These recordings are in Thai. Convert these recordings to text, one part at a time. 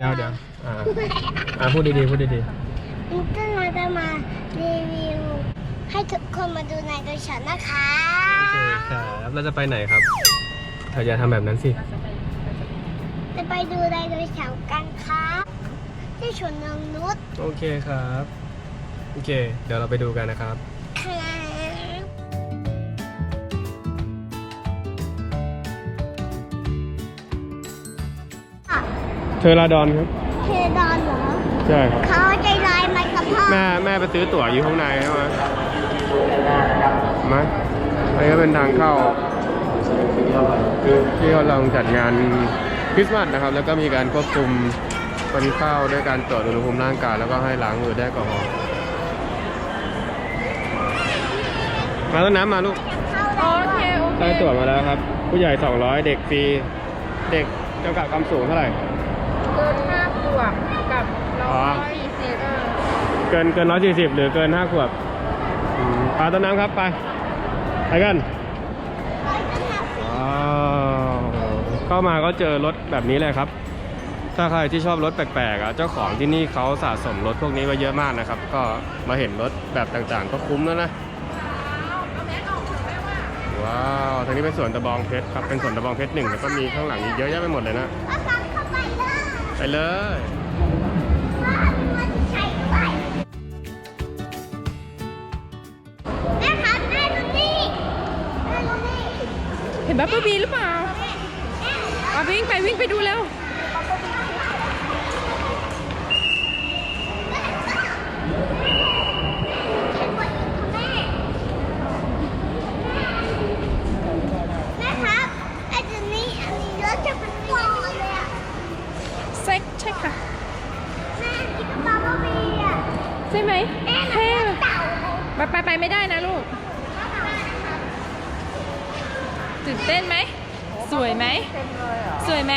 เดี๋ยวเดี๋ยวอ่าอ่าพูดดีๆพูดดีนี่ก็เราจะมารีวิว ให้ทุกคนมาดูในตัวฉันนะคะๆโอเคครับเราจะไปไหนครับเธออย่าทำแบบนั้นสิจะไปดูในตัวฉันกันครับที่ชวนนงนุชโอเคครับโอเค เดี๋ยวเราไปดูกันนะครับครับ เทอราดอนครับ เทดอนเหรอ ใช่ครับ เขาใจร้ายไหมกับพ่อแม่แม่ไปซื้อตั๋วอยู่ข้างในใช่ไหมมาอันนี้ก็เป็นทางเข้าที่เขาลองจัดงานคริสต์มาสนะครับ แล้วก็มีการควบคุมคนเข้าด้วยการตรวจอุณหภูมิร่างกายแล้วก็ให้ล้างมือด้วยแอลกอฮอล์มาต้นน้ำมาลูกเข้าโอได้เคโอเคได้ตั๋วมาแล้วครับ ผู้ใหญ่ 200 เด็กฟรี เด็กจำกัดความสูงเท่าไหร่ เกินห้าขวบกับอ๋ร้ออยสี่สิบเกินเกิน140หรือเกิน5ขวบอืมไปต้นน้ำครับไป ไปกันว้าวเข้ามาก็เจอรถแบบนี้เลยครับ ถ้าใครที่ชอบรถแปลกๆอะเจ้าของที่นี่เขาสะสมรถพวกนี้ไว้เยอะมากนะครับ ก็มาเห็นรถแบบต่างๆ ก็คุ้มแล้วนะว้าวทางนี้เป็นสวนตะบองเพชรครับ เป็นสวนตะบองเพชรหนึ่งแล้วก็มีข้างหลังอีกเยอะแยะไปหมดเลยนะ ไปเลยว่ามันใช่ไหมแม่ครับแม่ดูนี่แม่ดูนี่เห็นบับเบิ้ลบีหรือเปล่าเอาวิ่งไปวิ่งไปดูแล้ว แม่ครับไอ้ตัวนี้อันนี้รถจะเป็นฟองเลยอะ ใช่ใช่ค่ะ แม่ที่กระเป๋าก็มีอะ ใช่ไหม แม่ เท่ มันเต่า ไปไปไปไม่ได้นะลูก ตื่นเต้นไหม สวยไหม สวยไหม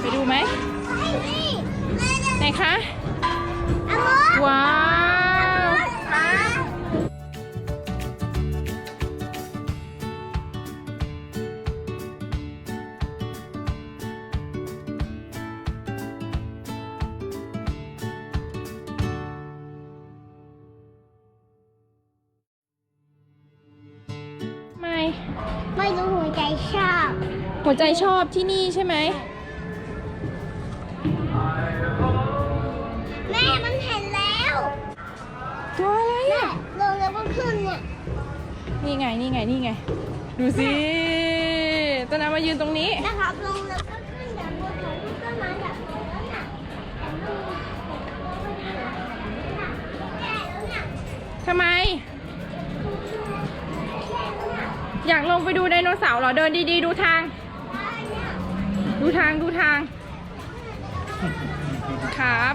ไปดูไหมเฮ้ยนี่แม่จะไหนคะ ไม่รู้หัวใจชอบหัวใจชอบที่นี่ใช่ไหม แม่มันเห็นแล้วตัวอะไรแม่อะลงแล้วก็ขึ้นเนี่ยนี่ไงนี่ไงนี่ไง ดูสิต้นน้ำมายืนตรงนี้ นะครับลงแล้วก็ขึ้นอย่างบนของลูกต้นไม้แบบนั้นน่ะแต่ลูกแก่แล้วเนี่ยทำไม อยากลงไปดูไดโนเสาร์เหรอ เดินดีๆ ดูทาง ดูทางดูทาง ครับ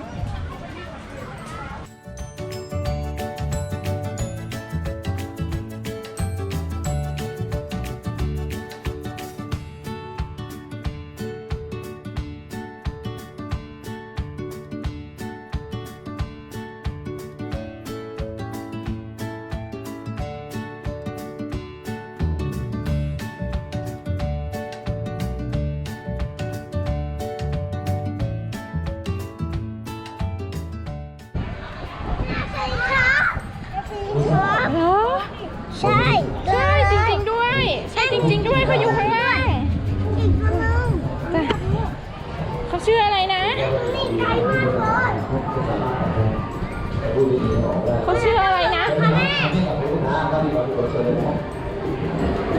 เขาชื่ออะไรนะค่ะแม่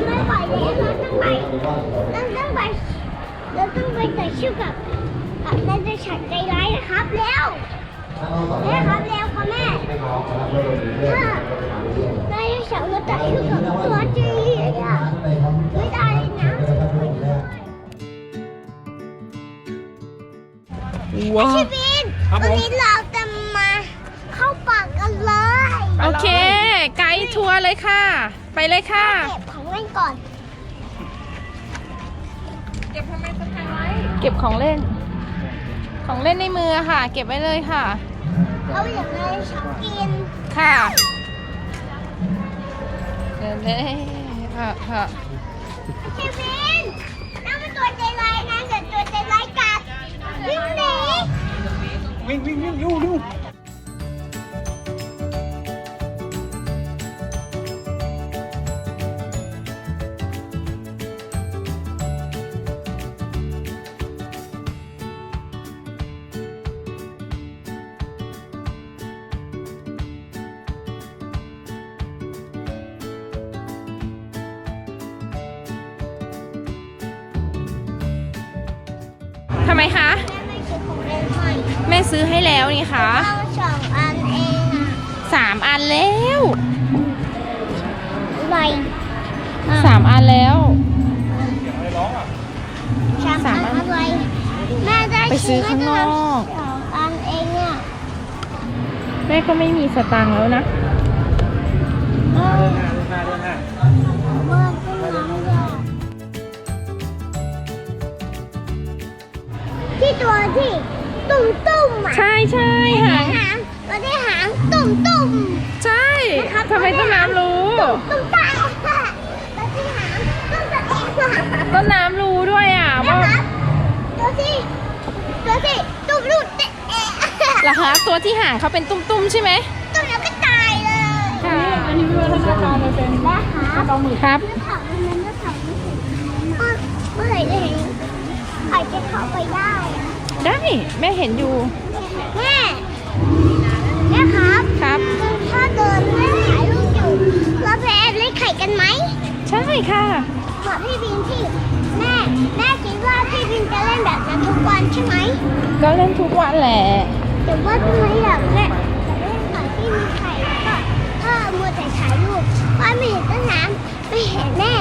ไม่ปล่อยเดี๋ยวเราต้องไปเราต้องไปเราต้องไปต่อสู้กับกับนายจะฉันใจร้ายนะครับเร็วแม่ครับเร็วค่ะแม่ถ้านายจะฉันมาต่อสู้กับตัวจีอะไม่ได้นะว้า พี่บินวันนี้เราจะมาเข้าป่ากันเลยโอเค ไกด์ทัวร์เลยค่ะ ไปเลยค่ะ เก็บของเล่นก่อน เก็บของเล่น ของเล่นในมือค่ะ เก็บไว้เลยค่ะเขาอยากให้ชอบกินค่ะเดินเลยค่ะค่ะพี่บินนั่นเป็นตัวใจร้ายนะเดี๋ยวตัวใจร้ายกัดวิ่งหนี วิ่งวิ่งวิ่งยูยูทำไมคะ แม่ซื้อให้แล้วนี่คะเอาสองอันเองอะสามอันแล้วอะไรสามอันแล้ว สามอันอะไรแม่ได้ไปซื้อข้างนอก สองอันเองอะแม่ก็ไม่มีสตังค์แล้วนะ เออว่าเป็นน้ำยาที่ตัวที่ ตุ่มตุ่มๆอะใช่ใช่หางหางตัวที่หางตุ่มตุ่มใช่ทำไมต้นน้ำรู้ๆตุ่มตาค่ะตัวที่หางตุ่มตาเองค่ะต้นน้ำรู้ด้วยอะนะว่าครับตัวที่ตัวที่ตุ่มลูกเตะเอะเหรอคะตัวที่หางเขาเป็นตุ้มๆใช่ไหมตุ่มแล้วก็ตายเลยค่ะอันนี้วิวัฒนาการมันเป็นบ้าครับครับเนื้อผักมันนั้นเนื้อผักไม่ถึงเมื่อไหร่จะเห็นใครจะเข้าไปได้ ได้แม่เห็นอยู่ แม่แม่ครับครับ ถ้าเดินแม่ถ่ายรูปอยู่เราไปแอบเล่นไข่กันไหมใช่ค่ะเหมือนพี่บินที่แม่แม่คิดว่าพี่บินจะเล่นแบบนั้นทุกวันใช่ไหมก็เล่นทุกวันแหละแต่ว่าทำไมอยากเล่นเล่นก่อนที่มีไข่แล้วก็ถ้ามัวแต่ถ่ายรูปว่าไม่เห็นต้นน้ำไม่เห็นแม่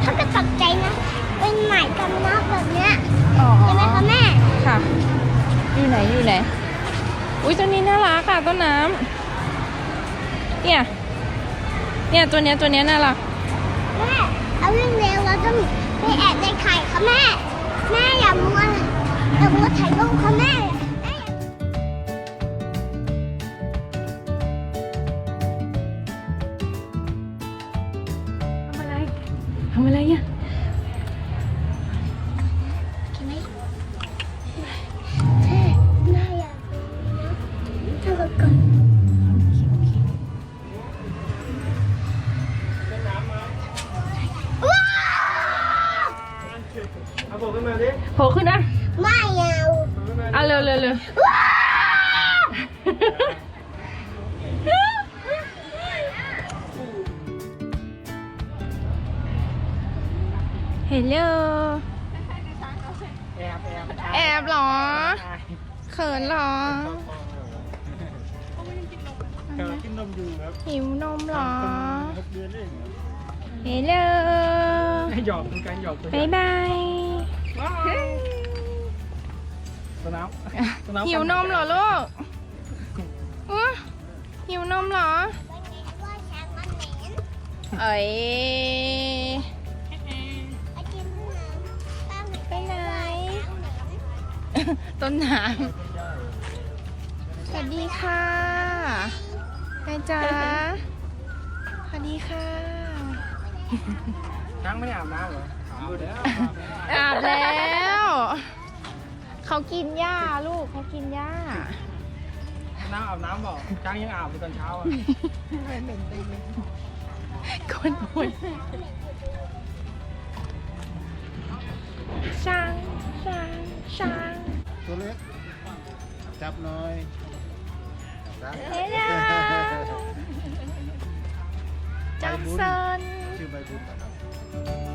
เขาก็ตกใจนะเป็นหมายกำนับแบบเนี้ย อ๋อใช่ไหมคะแม่ ค่ะ อยู่ไหนอยู่ไหน อุ้ยตัวนี้น่ารักอะต้นน้ำเนี่ย เนี่ยตัวเนี้ยตัวเนี้ยน่ารัก แม่เอาเรื่องเร็วเราต้องไปแอบในไข่ค่ะแม่ แม่อย่ามัวอย่ามัวถ่ายรูปค่ะแม่แม่อย่าทำอะไรทำอะ ขึ้นมาดิโผล่ขึ้นนะ ไม่เอาอะเร็วเร็วเร็วว้าวเฮลโลแอบแอบแอบเหรอ เขินเหรอ เธอกินนมอยู่ครับหิวนมเหรอ หกเดือนเองเฮลโลหยอกเป็นการหยอกตัวบายบาย ตัวน้ำตัวน้ำหิวนมเหรอลูกอุ๊ยหิวนมเหรอว่าช้างมันเหม็นเอ้ยไอ้กินน้ำป้าเหม็นไปไหนช้างเหม็นต้นน้ำสวัสดีค่ะแม่จ๋าสวัสดีค่ะช้างไม่ได้อาบน้ำเหรอ อาบแล้วอาบแล้ว เขากินหญ้าลูกเขากินหญ้า น้ำอาบน้ำบอกช้างยังอาบตอนเช้าอะคนหุ่นช้างช้างช้างตัวเล็กจับหน้อยจับเฮ้ยได้จับเซิน ชื่อใบบุญนะครับ